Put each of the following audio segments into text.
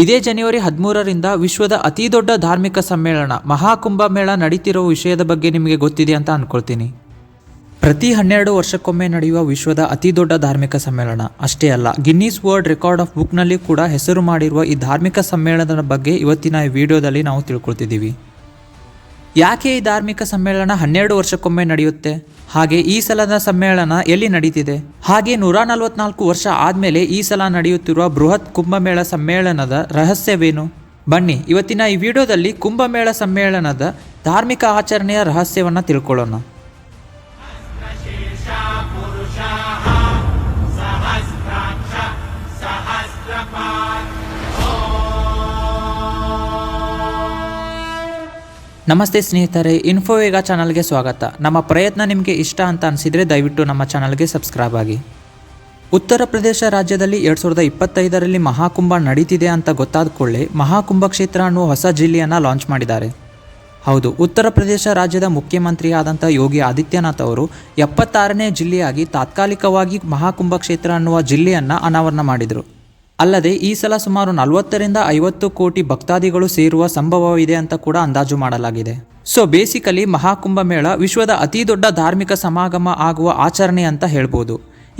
ಇದೇ ಜನವರಿ ಹದಿಮೂರರಿಂದ ವಿಶ್ವದ ಅತಿ ದೊಡ್ಡ ಧಾರ್ಮಿಕ ಸಮ್ಮೇಳನ, ಮಹಾಕುಂಭ ಮೇಳ ನಡೀತಿರುವ ವಿಷಯದ ಬಗ್ಗೆ ನಿಮಗೆ ಗೊತ್ತಿದೆ ಅಂತ ಅನ್ಕೊಳ್ತೀನಿ. ಪ್ರತಿ ಹನ್ನೆರಡು ವರ್ಷಕ್ಕೊಮ್ಮೆ ನಡೆಯುವ ವಿಶ್ವದ ಅತಿ ದೊಡ್ಡ ಧಾರ್ಮಿಕ ಸಮ್ಮೇಳನ. ಅಷ್ಟೇ ಅಲ್ಲ ಗಿನ್ನಿಸ್ ವರ್ಲ್ಡ್ ರೆಕಾರ್ಡ್ ಆಫ್ ಬುಕ್ನಲ್ಲಿ ಕೂಡ ಹೆಸರು ಮಾಡಿರುವ ಈ ಧಾರ್ಮಿಕ ಸಮ್ಮೇಳನದ ಬಗ್ಗೆ ಇವತ್ತಿನ ಈ ವಿಡಿಯೋದಲ್ಲಿ ನಾವು ತಿಳ್ಕೊಳ್ತಿದ್ದೀವಿ. ಯಾಕೆ ಈ ಧಾರ್ಮಿಕ ಸಮ್ಮೇಳನ ಹನ್ನೆರಡು ವರ್ಷಕ್ಕೊಮ್ಮೆ ನಡೆಯುತ್ತೆ? ಹಾಗೆ ಈ ಸಲದ ಸಮ್ಮೇಳನ ಎಲ್ಲಿ ನಡೀತಿದೆ? ಹಾಗೆ ನೂರ ನಲವತ್ನಾಲ್ಕು ವರ್ಷ ಆದಮೇಲೆ ಈ ಸಲ ನಡೆಯುತ್ತಿರುವ ಬೃಹತ್ ಕುಂಭಮೇಳ ಸಮ್ಮೇಳನದ ರಹಸ್ಯವೇನು? ಬನ್ನಿ, ಇವತ್ತಿನ ಈ ವಿಡಿಯೋದಲ್ಲಿ ಕುಂಭಮೇಳ ಸಮ್ಮೇಳನದ ಧಾರ್ಮಿಕ ಆಚರಣೆಯ ರಹಸ್ಯವನ್ನು ತಿಳ್ಕೊಳ್ಳೋಣ. ನಮಸ್ತೆ ಸ್ನೇಹಿತರೆ ಇನ್ಫೋವೇಗ ಚಾನಲ್ಗೆ ಸ್ವಾಗತ. ನಮ್ಮ ಪ್ರಯತ್ನ ನಿಮಗೆ ಇಷ್ಟ ಅಂತ ಅನಿಸಿದರೆ ದಯವಿಟ್ಟು ನಮ್ಮ ಚಾನಲ್ಗೆ ಸಬ್ಸ್ಕ್ರೈಬ್ ಆಗಿ. ಉತ್ತರ ಪ್ರದೇಶ ರಾಜ್ಯದಲ್ಲಿ ಎರಡು ಸಾವಿರದ ಇಪ್ಪತ್ತೈದರಲ್ಲಿ ಮಹಾಕುಂಭ ನಡೀತಿದೆ ಅಂತ ಗೊತ್ತಾದ ಕೂಡಲೇ ಮಹಾಕುಂಭ ಕ್ಷೇತ್ರ ಅನ್ನುವ ಹೊಸ ಜಿಲ್ಲೆಯನ್ನು ಲಾಂಚ್ ಮಾಡಿದ್ದಾರೆ. ಹೌದು, ಉತ್ತರ ಪ್ರದೇಶ ರಾಜ್ಯದ ಮುಖ್ಯಮಂತ್ರಿಯಾದಂಥ ಯೋಗಿ ಆದಿತ್ಯನಾಥ್ ಅವರು ಎಪ್ಪತ್ತಾರನೇ ಜಿಲ್ಲೆಯಾಗಿ ತಾತ್ಕಾಲಿಕವಾಗಿ ಮಹಾಕುಂಭ ಕ್ಷೇತ್ರ ಅನ್ನುವ ಜಿಲ್ಲೆಯನ್ನು ಅನಾವರಣ ಮಾಡಿದರು. ಅಲ್ಲದೆ ಈ ಸಲ ಸುಮಾರು ನಲವತ್ತರಿಂದ ಐವತ್ತು ಕೋಟಿ ಭಕ್ತಾದಿಗಳು ಸೇರುವ ಸಂಭವವಿದೆ ಅಂತ ಕೂಡ ಅಂದಾಜು ಮಾಡಲಾಗಿದೆ. ಸೊ ಬೇಸಿಕಲಿ ಮಹಾಕುಂಭ ಮೇಳ ವಿಶ್ವದ ಅತಿ ದೊಡ್ಡ ಧಾರ್ಮಿಕ ಸಮಾಗಮ ಆಗುವ ಆಚರಣೆ ಅಂತ ಹೇಳ್ಬೋದು.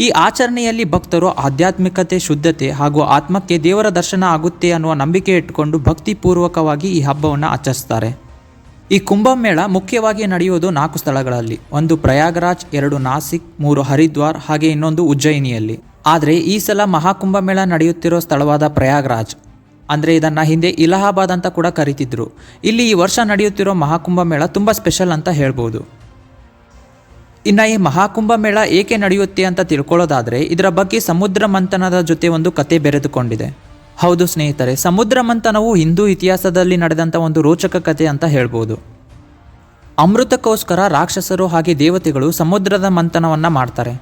ಈ ಆಚರಣೆಯಲ್ಲಿ ಭಕ್ತರು ಆಧ್ಯಾತ್ಮಿಕತೆ, ಶುದ್ಧತೆ ಹಾಗೂ ಆತ್ಮಕ್ಕೆ ದೇವರ ದರ್ಶನ ಆಗುತ್ತೆ ಅನ್ನುವ ನಂಬಿಕೆ ಇಟ್ಟುಕೊಂಡು ಭಕ್ತಿಪೂರ್ವಕವಾಗಿ ಈ ಹಬ್ಬವನ್ನು ಆಚರಿಸ್ತಾರೆ. ಈ ಕುಂಭಮೇಳ ಮುಖ್ಯವಾಗಿ ನಡೆಯುವುದು ನಾಲ್ಕು ಸ್ಥಳಗಳಲ್ಲಿ, ಒಂದು ಪ್ರಯಾಗರಾಜ್, ಎರಡು ನಾಸಿಕ್, ಮೂರು ಹರಿದ್ವಾರ್ ಹಾಗೆ ಇನ್ನೊಂದು ಉಜ್ಜಯಿನಿಯಲ್ಲಿ. ಆದರೆ ಈ ಸಲ ಮಹಾಕುಂಭ ಮೇಳ ನಡೆಯುತ್ತಿರೋ ಸ್ಥಳವಾದ ಪ್ರಯಾಗ್ರಾಜ್. ಅಂದರೆ ಇದನ್ನು ಹಿಂದೆ ಇಲಹಾಬಾದ್ ಅಂತ ಕೂಡ ಕರೀತಿದ್ರು. ಇಲ್ಲಿ ಈ ವರ್ಷ ನಡೆಯುತ್ತಿರೋ ಮಹಾಕುಂಭ ಮೇಳ ತುಂಬ ಸ್ಪೆಷಲ್ ಅಂತ ಹೇಳ್ಬೋದು. ಇನ್ನು ಈ ಮಹಾಕುಂಭ ಮೇಳ ಏಕೆ ನಡೆಯುತ್ತೆ ಅಂತ ತಿಳ್ಕೊಳ್ಳೋದಾದರೆ ಇದರ ಬಗ್ಗೆ ಸಮುದ್ರ ಮಂಥನದ ಜೊತೆ ಒಂದು ಕತೆ ಬೆರೆದುಕೊಂಡಿದೆ. ಹೌದು ಸ್ನೇಹಿತರೆ, ಸಮುದ್ರ ಮಂಥನವು ಹಿಂದೂ ಇತಿಹಾಸದಲ್ಲಿ ನಡೆದಂಥ ಒಂದು ರೋಚಕ ಕತೆ ಅಂತ ಹೇಳ್ಬೋದು. ಅಮೃತಕ್ಕೋಸ್ಕರ ರಾಕ್ಷಸರು ಹಾಗೆ ದೇವತೆಗಳು ಸಮುದ್ರದ ಮಂಥನವನ್ನು ಮಾಡ್ತಾರೆ.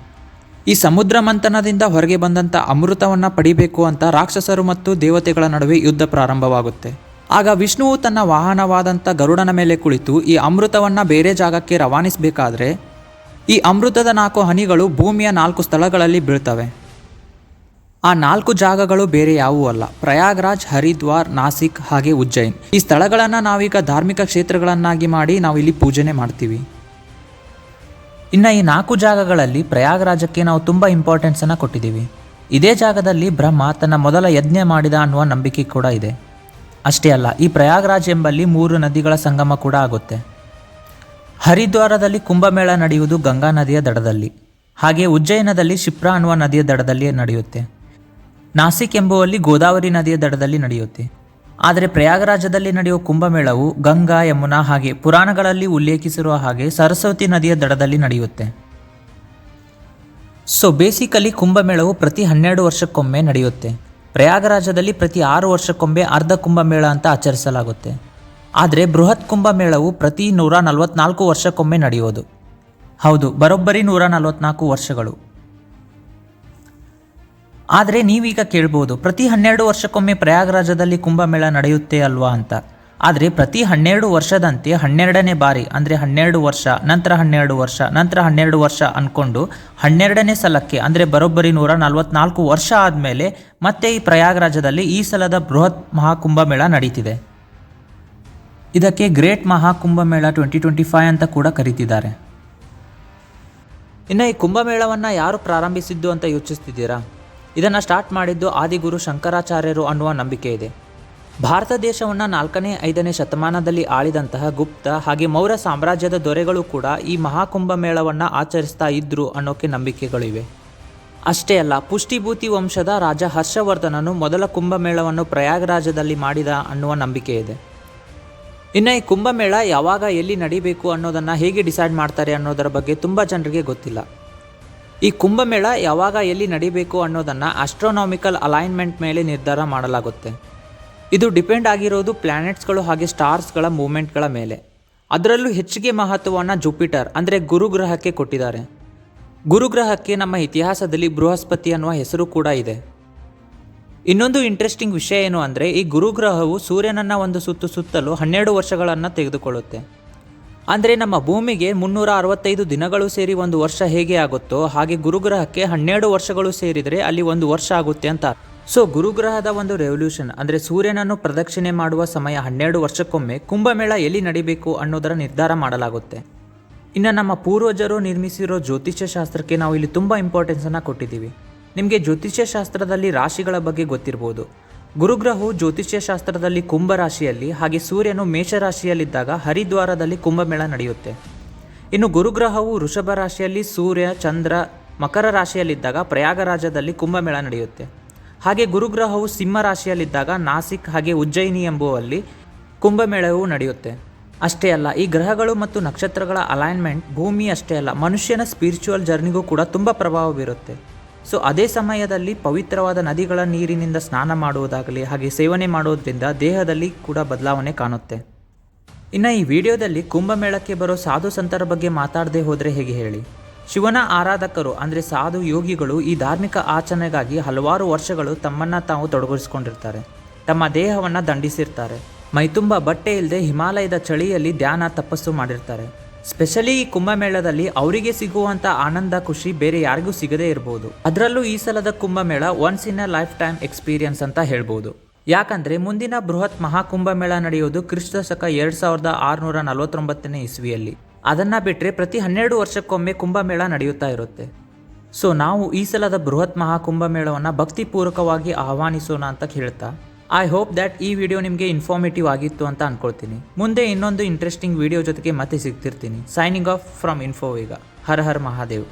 ಈ ಸಮುದ್ರ ಮಂಥನದಿಂದ ಹೊರಗೆ ಬಂದಂಥ ಅಮೃತವನ್ನು ಪಡಿಬೇಕು ಅಂತ ರಾಕ್ಷಸರು ಮತ್ತು ದೇವತೆಗಳ ನಡುವೆ ಯುದ್ಧ ಪ್ರಾರಂಭವಾಗುತ್ತೆ. ಆಗ ವಿಷ್ಣುವು ತನ್ನ ವಾಹನವಾದಂಥ ಗರುಡನ ಮೇಲೆ ಕುಳಿತು ಈ ಅಮೃತವನ್ನು ಬೇರೆ ಜಾಗಕ್ಕೆ ರವಾನಿಸಬೇಕಾದ್ರೆ ಈ ಅಮೃತದ ನಾಲ್ಕು ಹನಿಗಳು ಭೂಮಿಯ ನಾಲ್ಕು ಸ್ಥಳಗಳಲ್ಲಿ ಬೀಳ್ತವೆ. ಆ ನಾಲ್ಕು ಜಾಗಗಳು ಬೇರೆ ಯಾವುವೂ ಅಲ್ಲ. ಪ್ರಯಾಗ್ರಾಜ್, ಹರಿದ್ವಾರ್, ನಾಸಿಕ್ ಹಾಗೆ ಉಜ್ಜೈನ್ ಈ ಸ್ಥಳಗಳನ್ನು ನಾವೀಗ ಧಾರ್ಮಿಕ ಕ್ಷೇತ್ರಗಳನ್ನಾಗಿ ಮಾಡಿ ನಾವು ಇಲ್ಲಿ ಪೂಜನೆ ಮಾಡ್ತೀವಿ. ಇನ್ನು ಈ ನಾಲ್ಕು ಜಾಗಗಳಲ್ಲಿ ಪ್ರಯಾಗರಾಜಕ್ಕೆ ನಾವು ತುಂಬ ಇಂಪಾರ್ಟೆನ್ಸನ್ನು ಕೊಟ್ಟಿದ್ದೀವಿ. ಇದೇ ಜಾಗದಲ್ಲಿ ಬ್ರಹ್ಮ ತನ್ನ ಮೊದಲ ಯಜ್ಞ ಮಾಡಿದ ಅನ್ನುವ ನಂಬಿಕೆ ಕೂಡ ಇದೆ. ಅಷ್ಟೇ ಅಲ್ಲ, ಈ ಪ್ರಯಾಗರಾಜ್ ಎಂಬಲ್ಲಿ ಮೂರು ನದಿಗಳ ಸಂಗಮ ಕೂಡ ಆಗುತ್ತೆ. ಹರಿದ್ವಾರದಲ್ಲಿ ಕುಂಭಮೇಳ ನಡೆಯುವುದು ಗಂಗಾ ನದಿಯ ದಡದಲ್ಲಿ. ಹಾಗೆ ಉಜ್ಜಯನದಲ್ಲಿ ಶಿಪ್ರಾ ಅನ್ನುವ ನದಿಯ ದಡದಲ್ಲಿ ನಡೆಯುತ್ತೆ. ನಾಸಿಕ್ ಎಂಬುವಲ್ಲಿ ಗೋದಾವರಿ ನದಿಯ ದಡದಲ್ಲಿ ನಡೆಯುತ್ತೆ. ಆದರೆ ಪ್ರಯಾಗರಾಜದಲ್ಲಿ ನಡೆಯುವ ಕುಂಭಮೇಳವು ಗಂಗಾ ಯಮುನಾ ಹಾಗೆ ಪುರಾಣಗಳಲ್ಲಿ ಉಲ್ಲೇಖಿಸಿರುವ ಹಾಗೆ ಸರಸ್ವತಿ ನದಿಯ ದಡದಲ್ಲಿ ನಡೆಯುತ್ತೆ. ಸೊ ಬೇಸಿಕಲಿ ಕುಂಭಮೇಳವು ಪ್ರತಿ ಹನ್ನೆರಡು ವರ್ಷಕ್ಕೊಮ್ಮೆ ನಡೆಯುತ್ತೆ. ಪ್ರಯಾಗರಾಜದಲ್ಲಿ ಪ್ರತಿ ಆರು ವರ್ಷಕ್ಕೊಮ್ಮೆ ಅರ್ಧ ಕುಂಭಮೇಳ ಅಂತ ಆಚರಿಸಲಾಗುತ್ತೆ. ಆದರೆ ಬೃಹತ್ ಕುಂಭಮೇಳವು ಪ್ರತಿ ನೂರ ನಲವತ್ನಾಲ್ಕು ವರ್ಷಕ್ಕೊಮ್ಮೆ ನಡೆಯೋದು. ಹೌದು, ಬರೋಬ್ಬರಿ ನೂರ ನಲವತ್ನಾಲ್ಕು ವರ್ಷಗಳು. ಆದರೆ ನೀವೀಗ ಕೇಳ್ಬೋದು, ಪ್ರತಿ ಹನ್ನೆರಡು ವರ್ಷಕ್ಕೊಮ್ಮೆ ಪ್ರಯಾಗರಾಜದಲ್ಲಿ ಕುಂಭಮೇಳ ನಡೆಯುತ್ತೆ ಅಲ್ವಾ ಅಂತ. ಆದರೆ ಪ್ರತಿ ಹನ್ನೆರಡು ವರ್ಷದಂತೆ ಹನ್ನೆರಡನೇ ಬಾರಿ, ಅಂದರೆ ಹನ್ನೆರಡು ವರ್ಷ, ನಂತರ ಹನ್ನೆರಡು ವರ್ಷ, ನಂತರ ಹನ್ನೆರಡು ವರ್ಷ ಅಂದ್ಕೊಂಡು ಹನ್ನೆರಡನೇ ಸಲಕ್ಕೆ, ಅಂದರೆ ಬರೋಬ್ಬರಿ ನೂರ ನಲವತ್ನಾಲ್ಕು ವರ್ಷ ಆದಮೇಲೆ ಮತ್ತೆ ಈ ಪ್ರಯಾಗರಾಜದಲ್ಲಿ ಈ ಸಲದ ಬೃಹತ್ ಮಹಾಕುಂಭಮೇಳ ನಡೀತಿದೆ. ಇದಕ್ಕೆ great Maha Kumbh Mela twenty twenty five ಅಂತ ಕೂಡ ಕರೀತಿದ್ದಾರೆ. ಇನ್ನು ಈ ಕುಂಭಮೇಳವನ್ನು ಯಾರು ಪ್ರಾರಂಭಿಸಿದ್ದು ಅಂತ ಯೋಚಿಸ್ತಿದ್ದೀರಾ? ಇದನ್ನು ಸ್ಟಾರ್ಟ್ ಮಾಡಿದ್ದು ಆದಿಗುರು ಶಂಕರಾಚಾರ್ಯರು ಅನ್ನುವ ನಂಬಿಕೆ ಇದೆ. ಭಾರತ ದೇಶವನ್ನು ನಾಲ್ಕನೇ, ಐದನೇ ಶತಮಾನದಲ್ಲಿ ಆಳಿದಂತಹ ಗುಪ್ತ ಹಾಗೆ ಮೌರ್ಯ ಸಾಮ್ರಾಜ್ಯದ ದೊರೆಗಳು ಕೂಡ ಈ ಮಹಾಕುಂಭ ಮೇಳವನ್ನು ಆಚರಿಸ್ತಾ ಇದ್ರು ಅನ್ನೋಕೆ ನಂಬಿಕೆಗಳಿವೆ ಅಷ್ಟೇ ಅಲ್ಲ, ಪುಷ್ಟಿಭೂತಿ ವಂಶದ ರಾಜ ಹರ್ಷವರ್ಧನನು ಮೊದಲ ಕುಂಭಮೇಳವನ್ನು ಪ್ರಯಾಗರಾಜದಲ್ಲಿ ಮಾಡಿದ ಅನ್ನುವ ನಂಬಿಕೆ ಇದೆ. ಇನ್ನು ಈ ಕುಂಭಮೇಳ ಯಾವಾಗ ಎಲ್ಲಿ ನಡಿಬೇಕು ಅನ್ನೋದನ್ನು ಹೇಗೆ ಡಿಸೈಡ್ ಮಾಡ್ತಾರೆ ಅನ್ನೋದರ ಬಗ್ಗೆ ತುಂಬ ಜನರಿಗೆ ಗೊತ್ತಿಲ್ಲ. ಈ ಕುಂಭಮೇಳ ಯಾವಾಗ ಎಲ್ಲಿ ನಡಿಬೇಕು ಅನ್ನೋದನ್ನು ಆಸ್ಟ್ರೋನಾಮಿಕಲ್ ಅಲೈನ್ಮೆಂಟ್ ಮೇಲೆ ನಿರ್ಧಾರ ಮಾಡಲಾಗುತ್ತೆ. ಇದು ಡಿಪೆಂಡ್ ಆಗಿರೋದು ಪ್ಲ್ಯಾನೆಟ್ಸ್ಗಳು ಹಾಗೆ ಸ್ಟಾರ್ಸ್ಗಳ ಮೂಮೆಂಟ್ಗಳ ಮೇಲೆ. ಅದರಲ್ಲೂ ಹೆಚ್ಚಿಗೆ ಮಹತ್ವವನ್ನು ಜುಪಿಟರ್ ಅಂದರೆ ಗುರುಗ್ರಹಕ್ಕೆ ಕೊಟ್ಟಿದ್ದಾರೆ. ಗುರುಗ್ರಹಕ್ಕೆ ನಮ್ಮ ಇತಿಹಾಸದಲ್ಲಿ ಬೃಹಸ್ಪತಿ ಅನ್ನುವ ಹೆಸರು ಕೂಡ ಇದೆ. ಇನ್ನೊಂದು ಇಂಟ್ರೆಸ್ಟಿಂಗ್ ವಿಷಯ ಏನು ಅಂದರೆ ಈ ಗುರುಗ್ರಹವು ಸೂರ್ಯನನ್ನು ಒಂದು ಸುತ್ತು ಸುತ್ತಲು ಹನ್ನೆರಡು ವರ್ಷಗಳನ್ನು ತೆಗೆದುಕೊಳ್ಳುತ್ತೆ. ಅಂದರೆ ನಮ್ಮ ಭೂಮಿಗೆ ಮುನ್ನೂರ ಅರವತ್ತೈದು ದಿನಗಳು ಸೇರಿ ಒಂದು ವರ್ಷ ಹೇಗೆ ಆಗುತ್ತೋ ಹಾಗೆ ಗುರುಗ್ರಹಕ್ಕೆ ಹನ್ನೆರಡು ವರ್ಷಗಳು ಸೇರಿದರೆ ಅಲ್ಲಿ ಒಂದು ವರ್ಷ ಆಗುತ್ತೆ ಅಂತ. ಸೊ ಗುರುಗ್ರಹದ ಒಂದು ರೆವಲ್ಯೂಷನ್ ಅಂದರೆ ಸೂರ್ಯನನ್ನು ಪ್ರದಕ್ಷಿಣೆ ಮಾಡುವ ಸಮಯ ಹನ್ನೆರಡು ವರ್ಷಕ್ಕೊಮ್ಮೆ ಕುಂಭಮೇಳ ಎಲ್ಲಿ ನಡಿಬೇಕು ಅನ್ನೋದರ ನಿರ್ಧಾರ ಮಾಡಲಾಗುತ್ತೆ. ಇನ್ನು ನಮ್ಮ ಪೂರ್ವಜರು ನಿರ್ಮಿಸಿರೋ ಜ್ಯೋತಿಷ್ಯ ಶಾಸ್ತ್ರಕ್ಕೆ ನಾವು ಇಲ್ಲಿ ತುಂಬ ಇಂಪಾರ್ಟೆನ್ಸನ್ನು ಕೊಟ್ಟಿದ್ದೀವಿ. ನಿಮಗೆ ಜ್ಯೋತಿಷ್ಯ ಶಾಸ್ತ್ರದಲ್ಲಿ ರಾಶಿಗಳ ಬಗ್ಗೆ ಗೊತ್ತಿರ್ಬೋದು. ಗುರುಗ್ರಹವು ಜ್ಯೋತಿಷ್ಯ ಶಾಸ್ತ್ರದಲ್ಲಿ ಕುಂಭ ರಾಶಿಯಲ್ಲಿ ಹಾಗೆ ಸೂರ್ಯನು ಮೇಷರಾಶಿಯಲ್ಲಿದ್ದಾಗ ಹರಿದ್ವಾರದಲ್ಲಿ ಕುಂಭಮೇಳ ನಡೆಯುತ್ತೆ. ಇನ್ನು ಗುರುಗ್ರಹವು ವೃಷಭ ರಾಶಿಯಲ್ಲಿ ಸೂರ್ಯ, ಚಂದ್ರ, ಮಕರ ರಾಶಿಯಲ್ಲಿದ್ದಾಗ ಪ್ರಯಾಗರಾಜದಲ್ಲಿ ಕುಂಭಮೇಳ ನಡೆಯುತ್ತೆ. ಹಾಗೆ ಗುರುಗ್ರಹವು ಸಿಂಹ ರಾಶಿಯಲ್ಲಿದ್ದಾಗ ನಾಸಿಕ್ ಹಾಗೆ ಉಜ್ಜಯಿನಿ ಎಂಬುವಲ್ಲಿ ಕುಂಭಮೇಳವು ನಡೆಯುತ್ತೆ. ಅಷ್ಟೇ ಅಲ್ಲ, ಈ ಗ್ರಹಗಳು ಮತ್ತು ನಕ್ಷತ್ರಗಳ ಅಲೈನ್ಮೆಂಟ್ ಭೂಮಿ ಅಷ್ಟೇ ಅಲ್ಲ, ಮನುಷ್ಯನ ಸ್ಪಿರಿಚುವಲ್ ಜರ್ನಿಗೂ ಕೂಡ ತುಂಬ ಪ್ರಭಾವ ಬೀರುತ್ತೆ. ಸೊ ಅದೇ ಸಮಯದಲ್ಲಿ ಪವಿತ್ರವಾದ ನದಿಗಳ ನೀರಿನಿಂದ ಸ್ನಾನ ಮಾಡುವುದಾಗಲಿ, ಹಾಗೆ ಸೇವನೆ ಮಾಡೋದ್ರಿಂದ ದೇಹದಲ್ಲಿ ಕೂಡ ಬದಲಾವಣೆ ಕಾಣುತ್ತೆ. ಇನ್ನು ಈ ವಿಡಿಯೋದಲ್ಲಿ ಕುಂಭಮೇಳಕ್ಕೆ ಬರೋ ಸಾಧು ಸಂತರ ಬಗ್ಗೆ ಮಾತಾಡದೆ ಹೋದರೆ ಹೇಗೆ ಹೇಳಿ? ಶಿವನ ಆರಾಧಕರು, ಅಂದರೆ ಸಾಧು ಯೋಗಿಗಳು ಈ ಧಾರ್ಮಿಕ ಆಚರಣೆಗಾಗಿ ಹಲವಾರು ವರ್ಷಗಳು ತಮ್ಮನ್ನು ತಾವು ತೊಡಗಿಸ್ಕೊಂಡಿರ್ತಾರೆ. ತಮ್ಮ ದೇಹವನ್ನು ದಂಡಿಸಿರ್ತಾರೆ. ಮೈತುಂಬ ಬಟ್ಟೆ ಇಲ್ಲದೆ ಹಿಮಾಲಯದ ಚಳಿಯಲ್ಲಿ ಧ್ಯಾನ ತಪಸ್ಸು ಮಾಡಿರ್ತಾರೆ. ಸ್ಪೆಷಲಿ ಈ ಕುಂಭಮೇಳದಲ್ಲಿ ಅವರಿಗೆ ಸಿಗುವಂತ ಆನಂದ, ಖುಷಿ ಬೇರೆ ಯಾರಿಗೂ ಸಿಗದೇ ಇರಬಹುದು ಅದರಲ್ಲೂ ಈ ಸಲದ Kumbh Mela once in a lifetime experience ಅಂತ ಹೇಳ್ಬೋದು. ಯಾಕಂದ್ರೆ ಮುಂದಿನ ಬೃಹತ್ ಮಹಾಕುಂಭಮೇಳ ನಡೆಯೋದು ಕ್ರಿಸ್ತ ಶಕ ಎರಡ್ ಸಾವಿರದ ಆರುನೂರ ನಲವತ್ತೊಂಬತ್ತನೇ ಇಸ್ವಿಯಲ್ಲಿ. ಅದನ್ನ ಬಿಟ್ಟರೆ ಪ್ರತಿ ಹನ್ನೆರಡು ವರ್ಷಕ್ಕೊಮ್ಮೆ ಕುಂಭಮೇಳ ನಡೆಯುತ್ತಾ ಇರುತ್ತೆ. ಸೊ ನಾವು ಈ ಸಲದ ಬೃಹತ್ ಮಹಾಕುಂಭಮೇಳವನ್ನು ಭಕ್ತಿಪೂರ್ವಕವಾಗಿ ಆಹ್ವಾನಿಸೋಣ ಅಂತ ಹೇಳ್ತಾ ಐ ಹೋಪ್ ದ್ಯಾಟ್ ಈ ವಿಡಿಯೋ ನಿಮಗೆ ಇನ್ಫಾರ್ಮೇಟಿವ್ ಆಗಿತ್ತು ಅಂತ ಅನ್ಕೊಳ್ತೀನಿ. ಮುಂದೆ ಇನ್ನೊಂದು ಇಂಟ್ರೆಸ್ಟಿಂಗ್ ವಿಡಿಯೋ ಜೊತೆಗೆ ಮತ್ತೆ ಸಿಗ್ತಿರ್ತೀನಿ. ಸೈನಿಂಗ್ ಆಫ್ ಫ್ರಮ್ ಇನ್ಫೋ ಈಗ ಹರ ಹರ್ ಮಹಾದೇವ್.